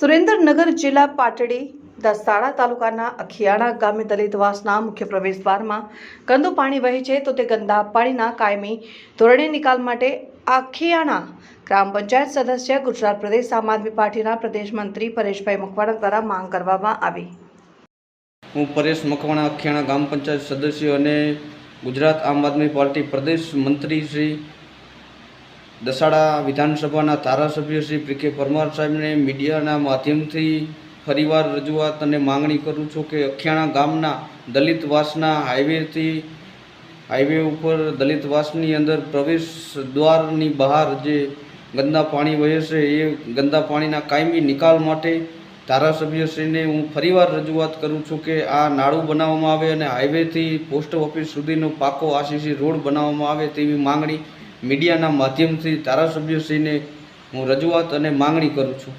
સુરેન્દ્રનગર જિલ્લા પાટડી દસાડા તાલુકાના અખિયાણા ગામે દલિતવાસના મુખ્ય પ્રવેશદ્વારમાં ગંદુ પાણી વહે છે તો તે ગંદા પાણીના કાયમી ધોરણે નિકાલ માટે આખિયાણા ગ્રામ પંચાયત સદસ્ય ગુજરાત પ્રદેશ આમ આદમી પાર્ટીના પ્રદેશ મંત્રી પરેશભાઈ મકવાણા દ્વારા માંગ કરવામાં આવી. હું પરેશ મકવાણા, અખિયાણા ગ્રામ પંચાયત સદસ્ય અને ગુજરાત આમ આદમી પાર્ટી પ્રદેશ મંત્રી શ્રી દસાડા વિધાનસભાના ધારાસભ્ય શ્રી પી કે પરમાર સાહેબને મીડિયાના માધ્યમથી ફરીવાર રજૂઆત અને માંગણી કરું છું કે અખિયાણા ગામના દલિતવાસના હાઈવેથી હાઈવે ઉપર દલિતવાસની અંદર પ્રવેશ દ્વારની બહાર જે ગંદા પાણી વહે છે, એ ગંદા પાણીના કાયમી નિકાલ માટે ધારાસભ્યશ્રીને હું ફરીવાર રજૂઆત કરું છું કે આ નાળું બનાવવામાં આવે અને હાઈવેથી પોસ્ટ ઓફિસ સુધીનો પાકો આસીસી રોડ બનાવવામાં આવે તેવી માંગણી મીડિયાના માધ્યમથી ધારાસભ્યશ્રીને હું રજૂઆત અને માંગણી કરું છું.